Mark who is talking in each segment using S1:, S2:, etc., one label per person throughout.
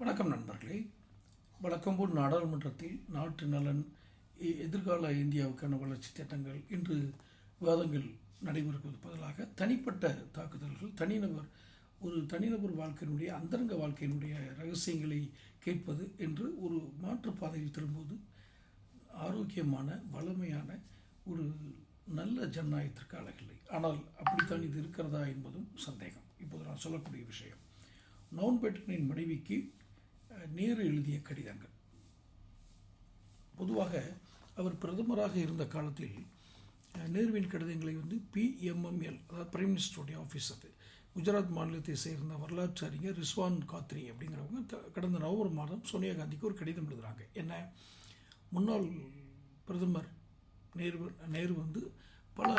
S1: வணக்கம் நண்பர்களே. வழக்கம்போல் நாடாளுமன்றத்தில் நாட்டு நலன் எதிர்கால இந்தியாவுக்கான வளர்ச்சி திட்டங்கள் இன்று விவாதங்கள் நடைபெறுவது பதிலாக தனிப்பட்ட தாக்குதல்கள் தனிநபர் ஒரு தனிநபர் வாழ்க்கையினுடைய அந்தரங்க வாழ்க்கையினுடைய ரகசியங்களை கேட்பது என்று ஒரு மாற்றுப்பாதையில் திரும்புவது ஆரோக்கியமான வளமையான ஒரு நல்ல ஜனநாயகத்திற்கு அழகில்லை ஆனால் அப்படித்தான் இது இருக்கிறதா என்பதும் சந்தேகம். இப்போது நான் சொல்லக்கூடிய விஷயம் நவுன்பேட்டனின் மனைவிக்கு நேரு எழுதிய கடிதங்கள். பொதுவாக அவர் பிரதமராக இருந்த காலத்தில் நேருவின் கடிதங்களை வந்து பிஎம்எம்எல் அதாவது பிரைம் மினிஸ்டருடைய ஆஃபீஸ் அது. குஜராத் மாநிலத்தை சேர்ந்த வரலாற்று அறிஞர் ரிஸ்வான் காத்ரி அப்படிங்கிறவங்க கடந்த நவம்பர் மாதம் சோனியா காந்திக்கு ஒரு கடிதம் எழுதுகிறாங்க என்ன? முன்னாள் பிரதமர் நேரு நேரு வந்து பல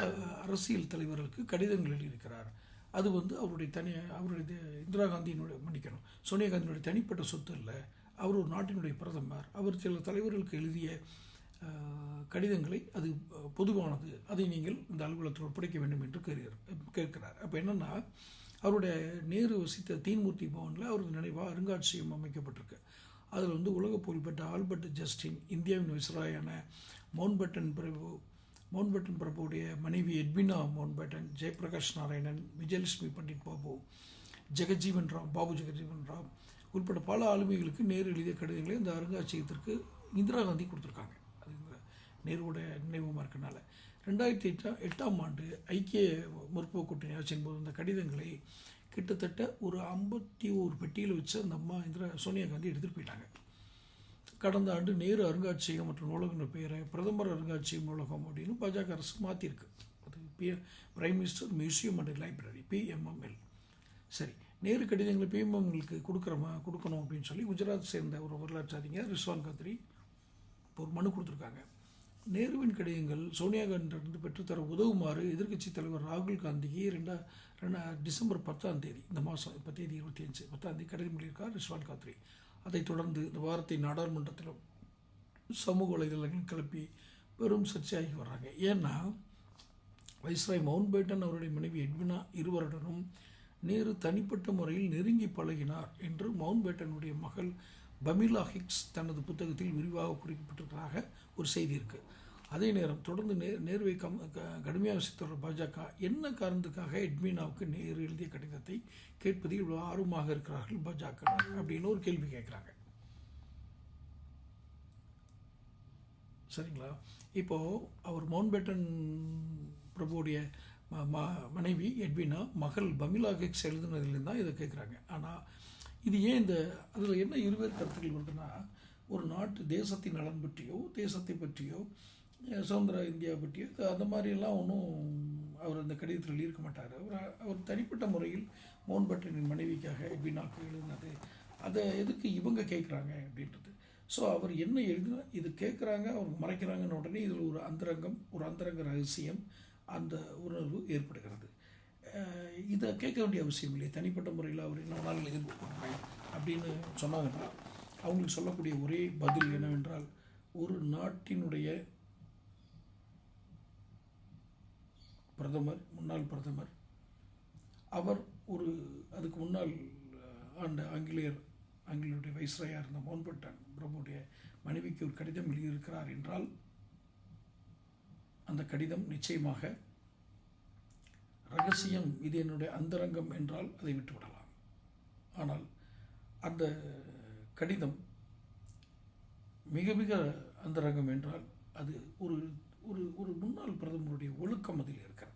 S1: அரசியல் தலைவர்களுக்கு கடிதங்கள் எழுதியிருக்கிறார் அது வந்து அவருடைய தனி அவருடைய இந்திரா காந்தியினுடைய மன்னிக்கணும். சோனியா காந்தியினுடைய தனிப்பட்ட சொத்து இல்லை அவர் ஒரு நாட்டினுடைய பிரதமர். அவர் சில தலைவர்களுக்கு எழுதிய கடிதங்களை அது பொதுவானது. அதை நீங்கள் இந்த அலுவலகத்தில் ஒப்படைக்க வேண்டும் என்று கேட்கிறார் கேட்கிறார். அப்போ என்னென்னா அவருடைய நேரு வசித்த தீன்மூர்த்தி பவனில் அவரது நினைவாக அருங்காட்சியகம் அமைக்கப்பட்டிருக்கு. அதில் வந்து உலக புகழ்பெற்ற ஆல்பர்ட் ஜஸ்டின் இந்தியாவின் விசராயான மவுண்ட்பட்டன் பிரபு மவுண்ட்பேட்டன் பிரபுவுடைய மனைவி எட்வினா மவுண்ட்பேட்டன் ஜெயபிரகாஷ் நாராயணன் விஜயலட்சுமி பண்டிட் பாபு ஜெகஜீவன் ராம் பாபு ஜெகஜீவன் ராம் உட்பட பல ஆளுமைகளுக்கு நேரு எழுதிய கடிதங்களை இந்த அருங்காட்சியகத்திற்கு இந்திரா காந்தி கொடுத்துருக்காங்க. அது இந்த நேருவோட நினைவுமா இருக்கனால. ரெண்டாயிரத்தி எட்டாம் எட்டாம் ஆண்டு ஐக்கிய முற்போக்கு கூட்டணி ஆட்சியின் போது அந்த கடிதங்களை கிட்டத்தட்ட ஒரு ஐம்பத்தி ஒரு பெட்டியில் வச்சு அந்த அம்மா இந்திரா சோனியா காந்தி எடுத்துகிட்டு போயிட்டாங்க. கடந்த ஆண்டு நேரு அருங்காட்சியகம் மற்றும் நூலகம்னு பெயரை பிரதமர் அருங்காட்சியகம் நூலகம் அப்படின்னு பாஜக அரசு மாற்றியிருக்கு அது P prime minister museum and library PMML சரி நேரு கடிதங்களை பிஎம்எம்எல்க்கு கொடுக்குறமா கொடுக்கணும் அப்படின்னு சொல்லி குஜராத் சேர்ந்த ஒரு வரலாற்று அறிஞர் ரிஸ்வான் கத்ரி ஒரு மனு கொடுத்துருக்காங்க. நேருவின் கடிதங்கள் சோனியா காந்தியிலிருந்து பெற்றுத்தர உதவுமாறு எதிர்க்கட்சி தலைவர் ராகுல் காந்திக்கு ரெண்டா ரெண்டா டிசம்பர் பத்தாம் தேதி இந்த மாதம் இப்போ தேதி இருபத்தி அஞ்சு பத்தாம் தேதி கடிதம் எழுதியிருக்கார் ரிஸ்வான் காத்ரி. அதைத் தொடர்ந்து இந்த வாரத்தை நாடாளுமன்றத்திலும் சமூக வலைதளங்கள் கிளப்பி பெரும் சர்ச்சையாகி வர்றாங்க. ஏன்னா வைஸ்ராய் மவுண்ட் பேட்டன் அவருடைய மனைவி எட்வினா இருவருடனும் நேரு தனிப்பட்ட முறையில் நெருங்கி பழகினார் என்று மவுண்ட் பேட்டனுடைய மகள் பமிலா ஹிக்ஸ் தனது புத்தகத்தில் விரிவாக குறிப்பிட்டிருக்கிறதாக ஒரு செய்தி இருக்குது அதே நேரம் தொடர்ந்து நே நேர்வை கம் க- கடுமையாக விசித்துள்ள பாஜக என்ன காரணத்துக்காக எட்மினாவுக்கு நேரு எழுதிய கடிதத்தை கேட்பதில் இவ்வளோ ஆர்வமாக இருக்கிறார்கள் பாஜக அப்படின்னு ஒரு கேள்வி கேட்குறாங்க. சரிங்களா? இப்போது அவர் மவுண்ட்பேட்டன் பிரபுடைய ம- மனைவி எட்வினா மகள் பமிலா கேக்ஸ் எழுதுனதுலேருந்து தான் இதை கேட்குறாங்க. ஆனால் இது ஏன் இந்த அதில் என்ன இருவேறு கருத்துக்கள் வருதுன்னா ஒரு நாட்டு தேசத்தின் நலன் பற்றியோ தேசத்தை பற்றியோ சுதந்திர இந்தியா பற்றியோ அந்த மாதிரியெல்லாம் ஒன்றும் அவர் அந்த கடிதத்தில் எழுதியிருக்க மாட்டார். அவர் அவர் தனிப்பட்ட முறையில் மவுண்ட்பேட்டனின் மனைவிக்காக எட்வினாக்கு எழுதினது அதை எதுக்கு இவங்க கேட்குறாங்க அப்படின்றது. ஸோ அவர் என்ன எழுதினா இது கேட்குறாங்க அவர் மறைக்கிறாங்கன்னு உடனே இதில் ஒரு அந்தரங்கம் ஒரு அந்தரங்க ரகசியம் அந்த உணர்வு ஏற்படுகிறது. இதை கேட்க வேண்டிய அவசியம் இல்லை. தனிப்பட்ட முறையில் அவர் என்ன நாள் எதிர்பார்க்குறேன் அப்படின்னு சொன்னாங்கன்னா அவங்களுக்கு சொல்லக்கூடிய ஒரே பதில் என்னவென்றால் ஒரு நாட்டினுடைய பிரதமர் முன்னாள் பிரதமர். அவர் ஒரு அதுக்கு முன்னால் ஆண்ட ஆங்கிலேயர் ஆங்கிலேயருடைய வைஸ்ராயாக இருந்த மோன்பட்டன் பிரபுடைய மனைவிக்கு ஒரு கடிதம் எழுதியிருக்கிறார் என்றால் அந்த கடிதம் நிச்சயமாக ரகசியம் இது என்னுடைய அந்தரங்கம் என்றால் அதை விட்டுவிடலாம். ஆனால் அந்த கடிதம் மிக மிக அந்தரங்கம் என்றால் அது ஒரு ஒரு ஒரு முன்னாள் பிரதமருடைய ஒழுக்கம் அதில் இருக்கிறது.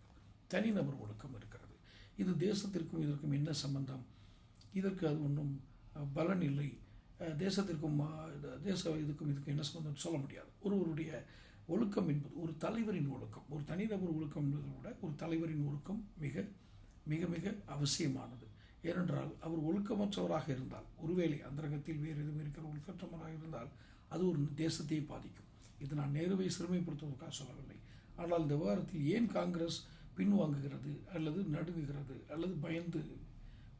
S1: தனிநபர் ஒழுக்கம் இருக்கிறது. இது தேசத்திற்கும் இதற்கும் என்ன சம்பந்தம்? இதற்கு அது ஒன்றும் பலன் இல்லை. தேசத்திற்கும் தேச இதுக்கும் இதுக்கும் என்ன சம்பந்தம் சொல்ல முடியாது. ஒருவருடைய ஒழுக்கம் என்பது ஒரு தலைவரின் ஒழுக்கம். ஒரு தனிநபர் ஒழுக்கம் என்பதை விட ஒரு தலைவரின் ஒழுக்கம் மிக மிக மிக அவசியமானது. ஏனென்றால் அவர் ஒழுக்கமற்றவராக இருந்தால் ஒருவேளை அந்தரங்கத்தில் வேறு எதுவும் இருக்கிற ஒழுக்கற்றவராக இருந்தால் அது ஒரு தேசத்தையே பாதிக்கும். இது நான் நேருவை சிறுமைப்படுத்துவதற்காக சொல்லவில்லை. ஆனால் இந்த விவகாரத்தில் ஏன் காங்கிரஸ் பின்வாங்குகிறது அல்லது நடுங்குகிறது அல்லது பயந்து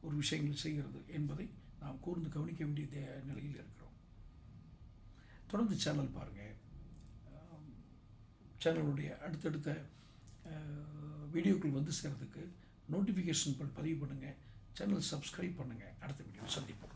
S1: ஒரு விஷயங்கள் செய்கிறது என்பதை நாம் கூர்ந்து கவனிக்க வேண்டிய தே- நிலையில் இருக்கிறோம். தொடர்ந்து சேனல் பாருங்கள் சேனலுடைய அடுத்தடுத்த வீடியோக்கள் வந்து சேர்றதுக்கு நோட்டிஃபிகேஷன் பதிவு பண்ணுங்கள் சேனல் சப்ஸ்கிரைப் பண்ணுங்கள் அடுத்த வீடியோ சந்திப்போம்.